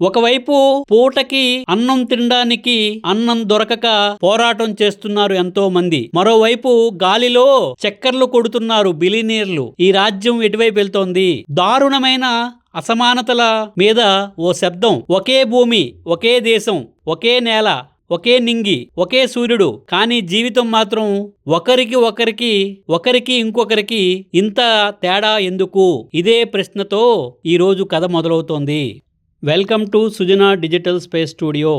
ఒకవైపు పూటకి అన్నం తినడానికి అన్నం దొరకక పోరాటం చేస్తున్నారు ఎంతో మంది. మరోవైపు గాలిలో చక్కర్లు కొడుతున్నారు బిలినీర్లు ఈ రాజ్యం ఎటువైపు వెళ్తోంది? దారుణమైన అసమానతల మీద ఓ శబ్దం. ఒకే భూమి ఒకే దేశం ఒకే నేల ఒకే నింగి ఒకే సూర్యుడు. కానీ జీవితం మాత్రం ఒకరికి ఒకరికి ఒకరికి ఇంకొకరికి ఇంత తేడా ఎందుకు? ఇదే ప్రశ్నతో ఈరోజు కథ మొదలవుతోంది. Welcome to Sujana digital space studio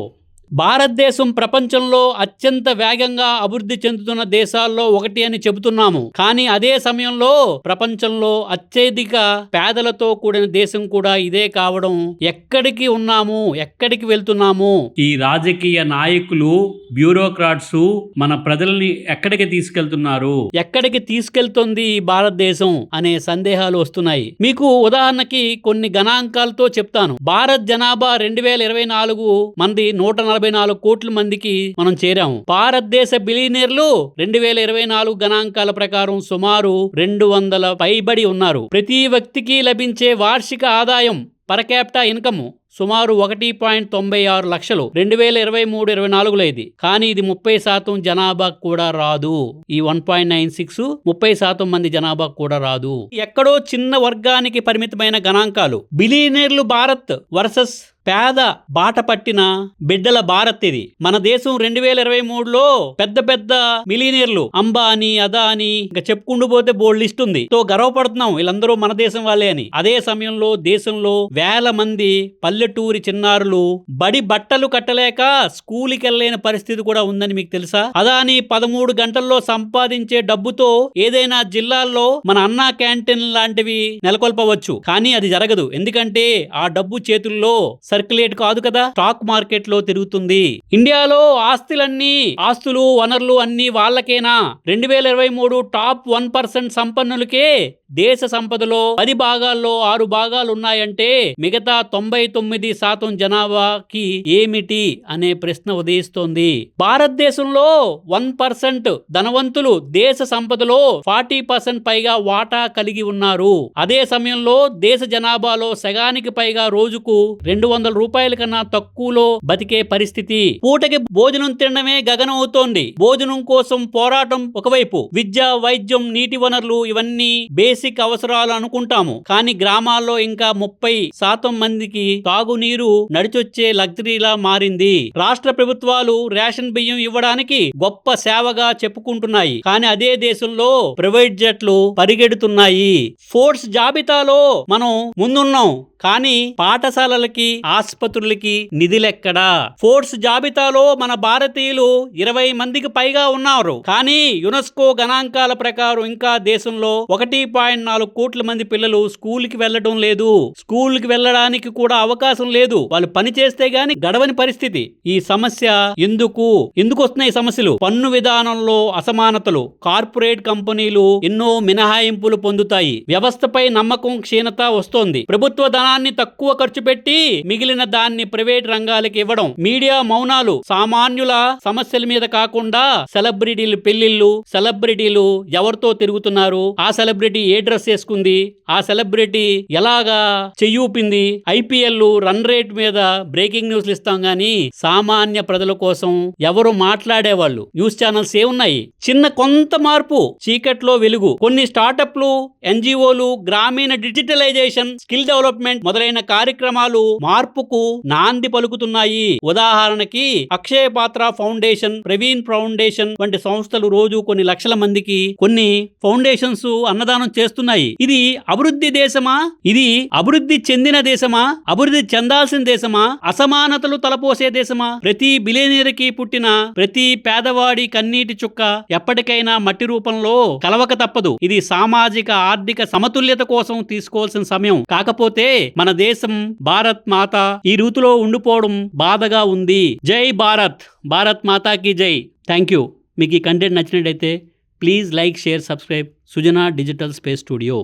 భారతదేశం ప్రపంచంలో అత్యంత వేగంగా అభివృద్ధి చెందుతున్న దేశాల్లో ఒకటి అని చెబుతున్నాము. కానీ అదే సమయంలో ప్రపంచంలో అత్యధిక పేదలతో కూడిన దేశం కూడా ఇదే కావడం ఎక్కడికి ఉన్నాము ఎక్కడికి వెళ్తున్నాము? ఈ రాజకీయ నాయకులు బ్యూరోక్రాట్స్ మన ప్రజల్ని ఎక్కడికి తీసుకెళ్తున్నారు? ఎక్కడికి తీసుకెళ్తుంది ఈ భారతదేశం అనే సందేహాలు వస్తున్నాయి. మీకు ఉదాహరణకి కొన్ని గణాంకాలతో చెప్తాను. భారత్ జనాభా రెండు వేల ఇరవై నాలుగు మంది నూట నలభై నాలుగు కోట్ల మందికి మనం చేరాము. భారతదేశ బిలియనీర్లు రెండు వేల ఇరవై నాలుగు గణాంకాల ప్రకారం సుమారు రెండు వందల పైబడి ఉన్నారు. ప్రతి వ్యక్తికి లభించే వార్షిక ఆదాయం పర్ క్యాపిటా ఇన్కమ్ సుమారు ఒకటి పాయింట్ తొంభై ఆరు లక్షలు. రెండు వేల ఇరవై మూడు ఇరవై నాలుగులో ఇది. కానీ ఇది ముప్పై శాతం జనాభా కూడా రాదు. ఈ వన్ పాయింట్ నైన్ సిక్స్ ముప్పై శాతం మంది జనాభా కూడా రాదు. ఎక్కడో చిన్న వర్గానికి పరిమితమైన గణాంకాలు. బిలియనీర్లు భారత్ వర్సెస్ పేద బాట పట్టిన బిడ్డల భారత్ ఇది. మన దేశం రెండు వేల ఇరవై మూడులో పెద్ద పెద్ద మిలీనియర్లు అంబానీ అదాని ఇంకా చెప్పుకుంటూ పోతే బోల్డ్ లిస్ట్ ఉంది. తో గర్వపడుతున్నాం వీళ్ళందరూ మన దేశం వాళ్ళే అని. అదే సమయంలో దేశంలో వేల మంది పల్లెటూరి చిన్నారులు బడి బట్టలు కట్టలేక స్కూల్కి వెళ్ళలేని పరిస్థితి కూడా ఉందని మీకు తెలుసా? అదాని పదమూడు గంటల్లో సంపాదించే డబ్బుతో ఏదైనా జిల్లాల్లో మన అన్నా క్యాంటీన్ లాంటివి నెలకొల్పవచ్చు. కానీ అది జరగదు. ఎందుకంటే ఆ డబ్బు చేతుల్లో సర్క్యులేట్ కాదు కదా? స్టాక్ మార్కెట్లో తిరుగుతుంది. ఇండియాలో ఆస్తులన్నీ ఆస్తులు వనరులు అన్ని వాళ్ళకేనా? రెండు వేల ఇరవై మూడు టాప్ వన్ పర్సెంట్ సంపన్నులకే దేశ సంపదలో పది భాగాల్లో ఆరు భాగాలు ఉన్నాయంటే మిగతా తొంభై తొమ్మిది శాతం జనాభాకి ఏమిటి అనే ప్రశ్న ఉదయిస్తోంది. భారతదేశంలో వన్ పర్సెంట్ ధనవంతులు దేశ సంపదలో ఫార్టీ పర్సెంట్ పైగా వాటా కలిగి ఉన్నారు. అదే సమయంలో దేశ జనాభాలో సగానికి పైగా రోజుకు రెండు వందల రూపాయల కన్నా తక్కువలో బతికే పరిస్థితి. పూటకి భోజనం తినడమే గగనం అవుతోంది భోజనం కోసం పోరాటం ఒకవైపు విద్య వైద్యం నీటి వనరులు ఇవన్నీ బేసిక్ అవసరాలు అనుకుంటాము. కానీ గ్రామాల్లో ఇంకా ముప్పై శాతం మందికి తాగునీరు నడిచొచ్చే లగ్జరీలా మారింది. రాష్ట్ర ప్రభుత్వాలు రేషన్ బియ్యం ఇవ్వడానికి గొప్ప సేవగా చెప్పుకుంటున్నాయి. కానీ అదే దేశంలో ప్రైవేట్ జట్లు పరిగెడుతున్నాయి. ఫోర్స్ జాబితాలో మనం ముందున్నాం. కానీ పాఠశాలలకి ఆసుపత్రులకి నిధులెక్కడా? ఫోర్స్ జాబితాలో మన భారతీయులు ఇరవై మందికి పైగా ఉన్నారు. కానీ యునెస్కో గణాంకాల ప్రకారం ఇంకా దేశంలో ఒకటి పాయింట్ నాలుగు కోట్ల మంది పిల్లలు స్కూల్కి వెళ్ళడం లేదు. స్కూల్కి వెళ్ళడానికి కూడా అవకాశం లేదు. వాళ్ళు పని చేస్తే గాని గడవని పరిస్థితి. ఈ సమస్య ఎందుకు? ఎందుకు వస్తున్నాయి సమస్యలు? పన్ను విధానంలో అసమానతలు. కార్పొరేట్ కంపెనీలు ఎన్నో మినహాయింపులు పొందుతాయి. వ్యవస్థపై నమ్మకం క్షీణత వస్తోంది. ప్రభుత్వ ధనాన్ని తక్కువ ఖర్చు పెట్టి మిగిలిన దాన్ని ప్రైవేట్ రంగాలకి ఇవ్వడం. మీడియా మౌనాలు సామాన్యుల సమస్యల మీద కాకుండా సెలబ్రిటీలు పెళ్ళిళ్ళు సెలబ్రిటీలు ఎవరితో తిరుగుతున్నారు? ఆ సెలబ్రిటీ ఏ డ్రెస్ వేసుకుంది? ఆ సెలబ్రిటీ ఎలాగా చెయ్యూపింది? ఐపీఎల్ రన్ రేట్ మీద బ్రేకింగ్ న్యూస్లు ఇస్తాం గానీ సామాన్య ప్రజల కోసం ఎవరు మాట్లాడేవాళ్ళు? న్యూస్ ఛానల్స్ ఏ ఉన్నాయి చిన్న కొంత మార్పు చీకట్లో వెలుగు. కొన్ని స్టార్టప్లు ఎన్జిఓలు గ్రామీణ డిజిటలైజేషన్ స్కిల్ డెవలప్మెంట్ మొదలైన కార్యక్రమాలు మార్పుకు నాంది పలుకుతున్నాయి. ఉదాహరణకి అక్షయ పాత్ర ఫౌండేషన్ ప్రవీణ్ ఫౌండేషన్ వంటి సంస్థలు రోజు కొన్ని లక్షల మందికి కొన్ని ఫౌండేషన్స్ అన్నదానం చేస్తున్నాయి. ఇది అభివృద్ధి దేశమా? ఇది అభివృద్ధి చెందిన దేశమా? అభివృద్ధి చెందాల్సిన దేశమా? అసమానతలు తలపోసే దేశమా? ప్రతి బిలియనీర్కి పుట్టిన ప్రతి పేదవాడి కన్నీటి చుక్క ఎప్పటికైనా మట్టి రూపంలో కలవక తప్పదు. ఇది సామాజిక ఆర్థిక సమతుల్యత కోసం తీసుకోవాల్సిన సమయం. కాకపోతే మన దేశం భారత్ మాత ఈ రీతిలో ఉండిపోవడం బాధగా ఉంది. జై భారత్! భారత్ మాతాకి జై. థ్యాంక్ యూ మీకు ఈ కంటెంట్ నచ్చినట్టయితే please like share subscribe Sujana digital space studio